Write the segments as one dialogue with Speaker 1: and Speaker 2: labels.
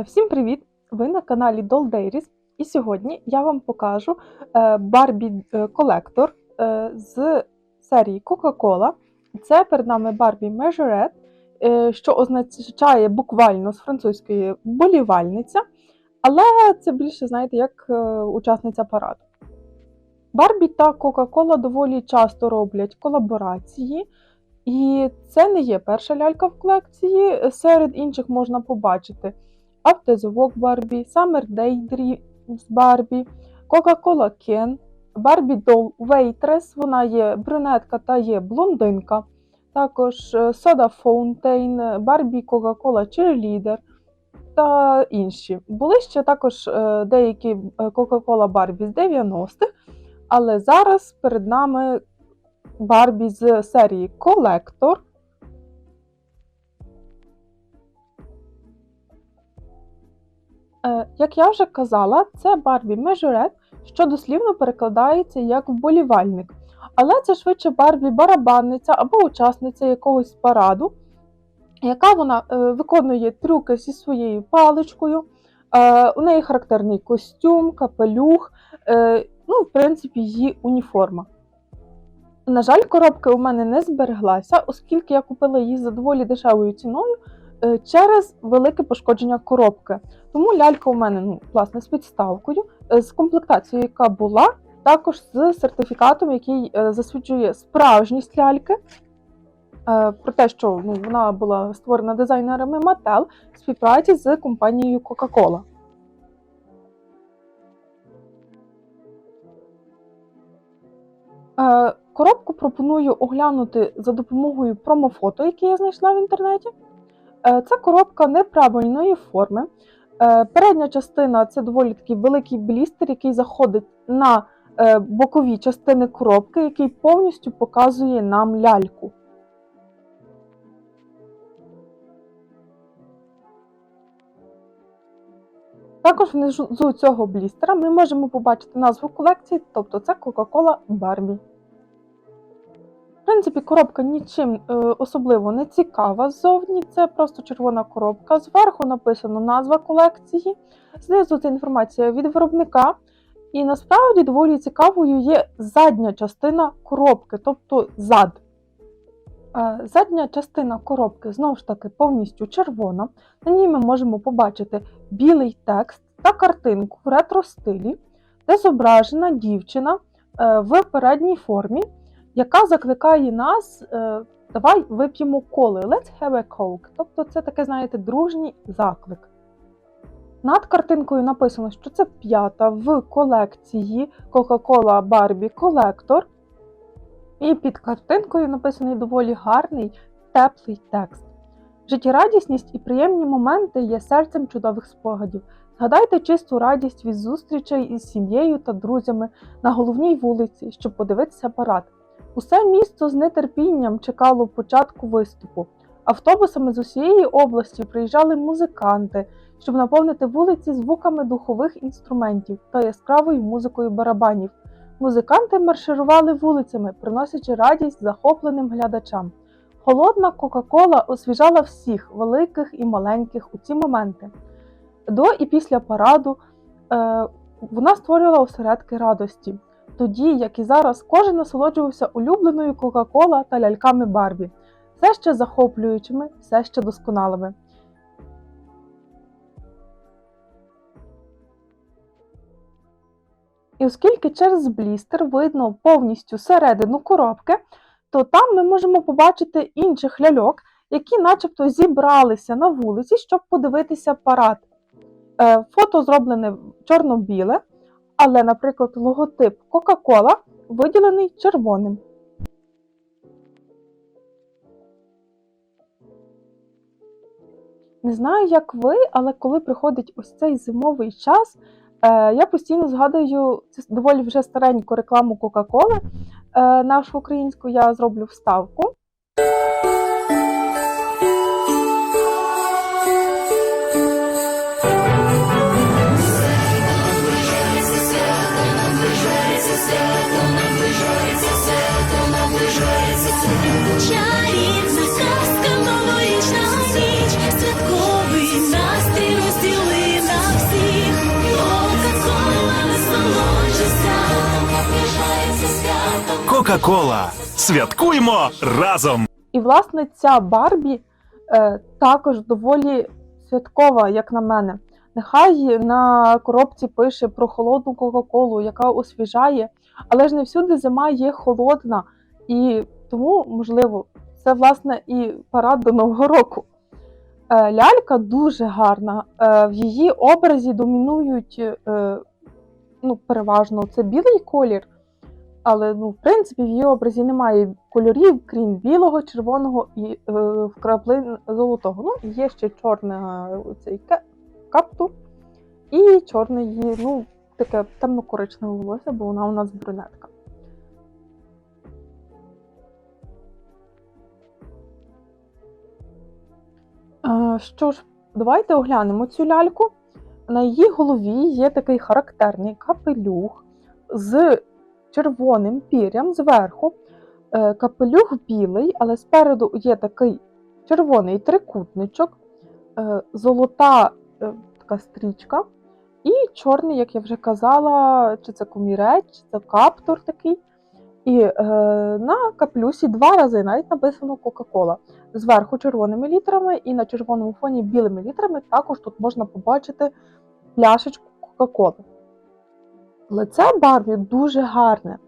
Speaker 1: Е, Всім привіт! Ви на каналі Doll Dairies. І сьогодні я вам покажу е, Barbie е, колектор з серії Coca-Cola. Це перед нами Majorette, е, що означає буквально з французької болівальниця, але це більше, знаєте, як учасниця параду. Барбі та Coca-Cola доволі часто роблять колаборації. І це не є перша лялька в колекції. Серед інших можна побачити Walk Barbie, Summer Daydreams Barbie, Coca-Cola Ken, Barbie Doll Waitress, вона є брюнетка та є блондинка. Також е, Soda Fountain, Barbie Coca-Cola Cheerleader та інші. Були ще також е, деякі е, Coca-Cola Barbie з 90-х, але зараз перед нами Барбі з серії Колектор. Як я вже казала, це Барбі Межурет, що дослівно перекладається як вболівальник. Але це швидше Барбі барабанниця або учасниця якогось параду, яка вона е, виконує трюки зі своєю паличкою. Е, у неї характерний костюм, капелюх, е, ну, в принципі, її уніформа. На жаль, коробка у мене не збереглася, оскільки я купила її за доволі дешевою ціною е, через велике пошкодження коробки. Тому лялька у мене ну, власне з підставкою, е, з комплектацією, яка була, також з сертифікатом, який е, засвідчує справжність ляльки. е, Про те, що ну, вона була створена дизайнерами Mattel в співпраці з компанією Coca-Cola. Е, Коробку пропоную оглянути за допомогою промофото, яке я знайшла в інтернеті. Е, Це коробка неправильної форми. Е, Передня частина це доволі такий великий блістер, який заходить на е, бокові частини коробки, який повністю показує нам ляльку. Також внизу цього блістера ми можемо побачити назву колекції, тобто це Coca-Cola Barbie. Принципі, коробка нічим е, особливо не цікава ззовні, це просто червона коробка. Зверху написано назва колекції, знизу це інформація від виробника. І насправді доволі цікавою є задня частина коробки, тобто зад. Е, Задня частина коробки знову ж таки повністю червона. На ній ми можемо побачити білий текст та картинку в ретро-стилі, де зображена дівчина е, в передній формі, яка закликає нас, е, давай вип'ємо коли, let's have a coke. Тобто це таке, знаєте, дружній заклик. Над картинкою написано, що це п'ята в колекції Coca-Cola Barbie Collector. І під картинкою написаний доволі гарний, теплий текст. Життєрадісність і приємні моменти є серцем чудових спогадів. Згадайте чисту радість від зустрічей із сім'єю та друзями на головній вулиці, щоб подивитися парад. Усе місто з нетерпінням чекало початку виступу. Автобусами з усієї області приїжджали музиканти, щоб наповнити вулиці звуками духових інструментів та яскравою музикою барабанів. Музиканти марширували вулицями, приносячи радість захопленим глядачам. Холодна Кока-Кола освіжала всіх, великих і маленьких, у ці моменти. До і після параду е, вона створювала осередки радості, тоді, як і зараз, кожен насолоджувався улюбленою Кока-Кола та ляльками Барбі, все ще захоплюючими, все ще досконалими. І оскільки через блістер видно повністю середину коробки, то там ми можемо побачити інших ляльок, які начебто зібралися на вулиці, щоб подивитися парад. Е, Фото зроблене чорно-біле, але, наприклад, логотип Coca-Cola виділений червоним. Не знаю, як ви, але коли приходить ось цей зимовий час, е, я постійно згадую цю доволі вже стареньку рекламу Кока-Коли е, нашу українську, я зроблю вставку.
Speaker 2: Кока-Кола. Святкуймо разом!
Speaker 1: І, власне, ця Барбі е, також доволі святкова, як на мене. Нехай на коробці пише про холодну Кока-Колу, яка освіжає, але ж не всюди зима є холодна, і тому, можливо, це власне і парад до Нового року. Е, лялька дуже гарна. Е, в її образі домінують е, ну, переважно це білий колір. Але ну, в принципі в її образі немає кольорів, крім білого, червоного і е, вкраплин золотого. Ну, є ще чорне е, цей каптур і чорне її, ну, таке темно-коричневе волосся, бо вона у нас брюнетка. Е, Що ж, давайте оглянемо цю ляльку. На її голові є такий характерний капелюх з червоним пір'ям зверху. Е, Капелюх білий, але спереду є такий червоний трикутничок, е, золота е, така стрічка, і чорний, як я вже казала, чи це комірець, чи це каптур такий. І е, на каплюсі два рази навіть написано Кока-Кола. Зверху червоними літерами і на червоному фоні білими літерами також тут можна побачити пляшечку Кока-Коли. Лице Барбі дуже гарне.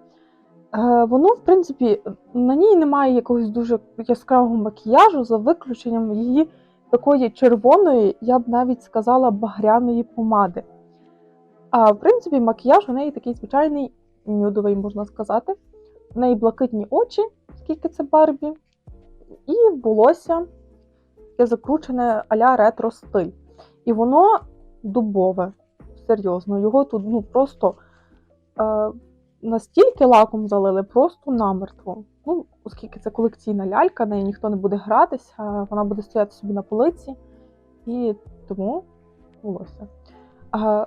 Speaker 1: Е, воно, в принципі, на ній немає якогось дуже яскравого макіяжу, за виключенням її такої червоної, я б навіть сказала, багряної помади. А в принципі, макіяж у неї такий звичайний нюдовий, можна сказати. В неї блакитні очі, скільки це Барбі, і волосся таке закручене а-ля ретро-стиль. І воно дубове, серйозно. Його тут ну, просто настільки лаком залили, просто намертво. Ну, оскільки це колекційна лялька, нею ніхто не буде гратися, вона буде стояти собі на полиці, і тому волосся. Е,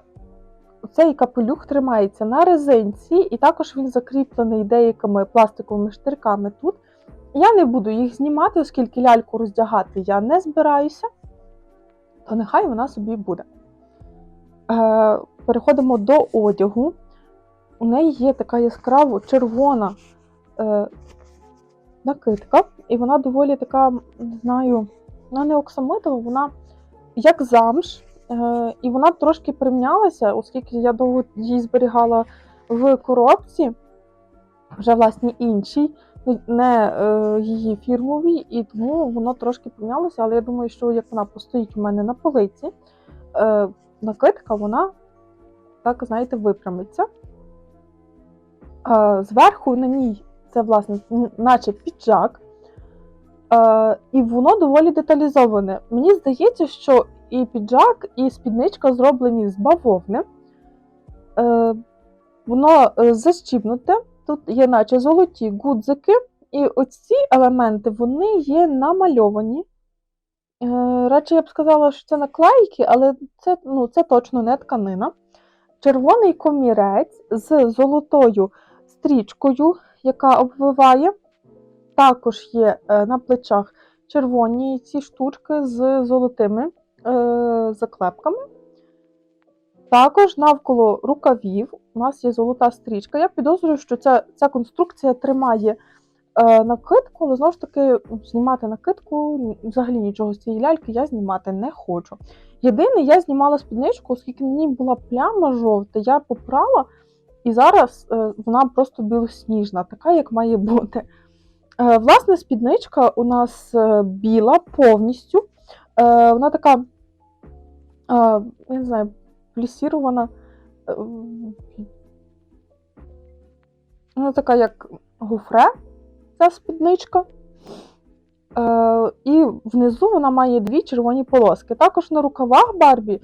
Speaker 1: цей капелюх тримається на резинці, і також він закріплений деякими пластиковими штирками тут. Я не буду їх знімати, оскільки ляльку роздягати я не збираюся, то нехай вона собі буде. Е, переходимо до одягу. У неї є така яскраво червона е, накидка, і вона доволі така, не знаю, вона не оксамитова, вона як замш. Е, і вона трошки примнялася, оскільки я довго її зберігала в коробці, вже власні іншій, не е, її фірмовій, і тому воно трошки помінялося, але я думаю, що як вона постоїть у мене на полиці, е, накидка, вона так, знаєте, випрямиться. Зверху на ній це, власне, наче піджак, і воно доволі деталізоване. Мені здається, що і піджак, і спідничка зроблені з бавовни. Е, воно е, защіпнуте. Тут є наче золоті гудзики, і оці елементи вони є намальовані. Е, радше я б сказала, що це наклейки, але це, ну, це точно не тканина. Червоний комірець з золотою стрічкою, яка обвиває. Також є е, на плечах червоні ці штучки з золотими е, заклепками. Також навколо рукавів у нас є золота стрічка. Я підозрюю, що ця, ця конструкція тримає е, накидку, але знову ж таки знімати накидку взагалі нічого з цієї ляльки я знімати не хочу. Єдине, я знімала спідничку, оскільки на ній була пляма жовта, я попрала, і зараз е, вона просто білосніжна, така, як має бути. Е, власне, спідничка у нас е, біла повністю. Вона така, я не знаю, плісірована. Вона така, як гуфре, ця спідничка. І внизу вона має дві червоні полоски. Також на рукавах Барбі,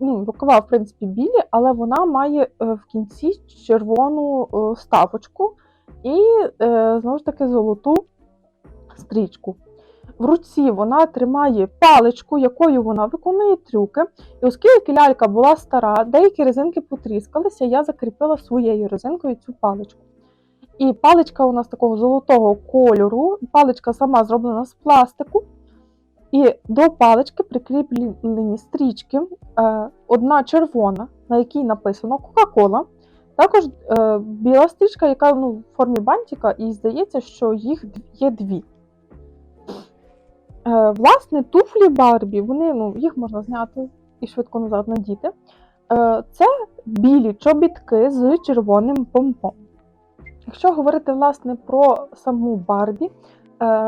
Speaker 1: ну, рукава, в принципі, білі, але вона має е, в кінці червону е, вставочку і е, знову ж таки золоту стрічку. В руці вона тримає паличку, якою вона виконує трюки. І оскільки лялька була стара, деякі резинки потріскалися, я закріпила своєю резинкою цю паличку. І паличка у нас такого золотого кольору, паличка сама зроблена з пластику. І до палички прикріплені стрічки. Е, Одна червона, на якій написано Кока-Кола, Також е, біла стрічка, яка ну, в формі бантика, і здається, що їх є дві. Е, власне, туфлі Барбі, вони, ну, їх можна зняти і швидко назад надіти. Це білі чобітки з червоним помпом. Якщо говорити власне про саму Барбі,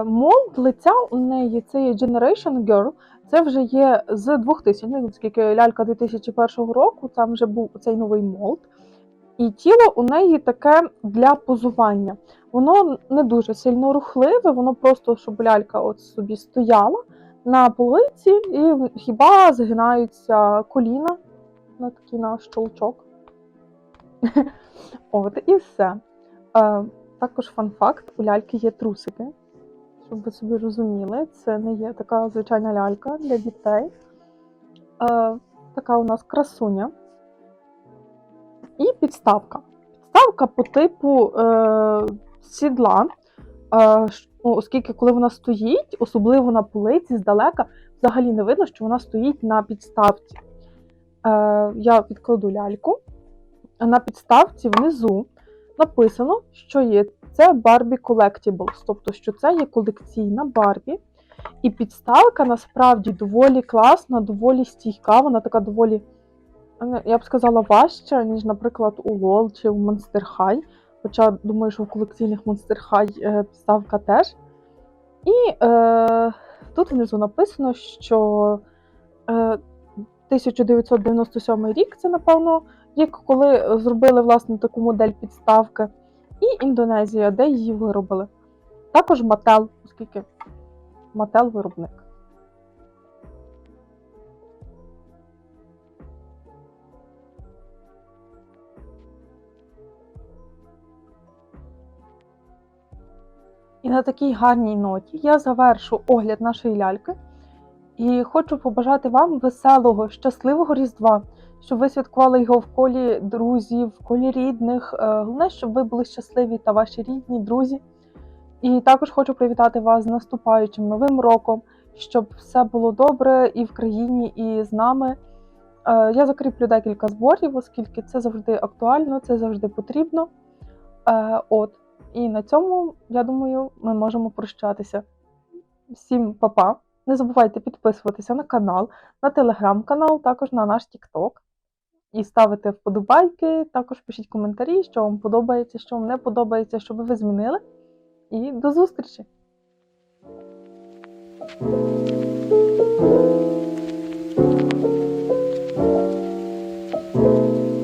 Speaker 1: молд лиця у неї це є Generation Girl, це вже є з 2000, ну, оскільки лялька 2001 року, там вже був цей новий молд. І тіло у неї таке для позування. Воно не дуже сильно рухливе, воно просто, щоб лялька от собі стояла на полиці, і хіба згинаються коліна на такий на щолчок. От, і все. Е, також фан-факт: у ляльки є трусики. Щоб ви собі розуміли, це не є така звичайна лялька для дітей. Е, така у нас красуня. І підставка. Підставка по типу е, сідла. Е, ну, оскільки, коли вона стоїть, особливо на полиці здалека, взагалі не видно, що вона стоїть на підставці. Е, я відкладу ляльку. На підставці внизу написано, що є це Barbie Collectibles, тобто, що це є колекційна Барбі. І підставка насправді доволі класна, доволі стійка, вона така доволі, е, я б сказала, важча, ніж, наприклад, у LOL чи у Monster High. Хоча думаю, що в колекційних Monster High е, підставка теж. І е, тут внизу написано, що е, 1997 рік це, напевно, рік, коли зробили власне таку модель підставки, і Індонезія, де її виробили. Також Мател, оскільки Мател виробник. І на такій гарній ноті я завершу огляд нашої ляльки. І хочу побажати вам веселого, щасливого Різдва, щоб ви святкували його в колі друзів, в колі рідних. Е, Головне, щоб ви були щасливі та ваші рідні, друзі. І також хочу привітати вас з наступаючим новим роком, щоб все було добре і в країні, і з нами. Е, Я закріплю декілька зборів, оскільки це завжди актуально, це завжди потрібно. Е, От. І на цьому, я думаю, ми можемо прощатися. Всім па-па! Не забувайте підписуватися на канал, на телеграм-канал, також на наш TikTok. І ставити вподобайки, також пишіть коментарі, що вам подобається, що вам не подобається, що би ви змінили. І до зустрічі!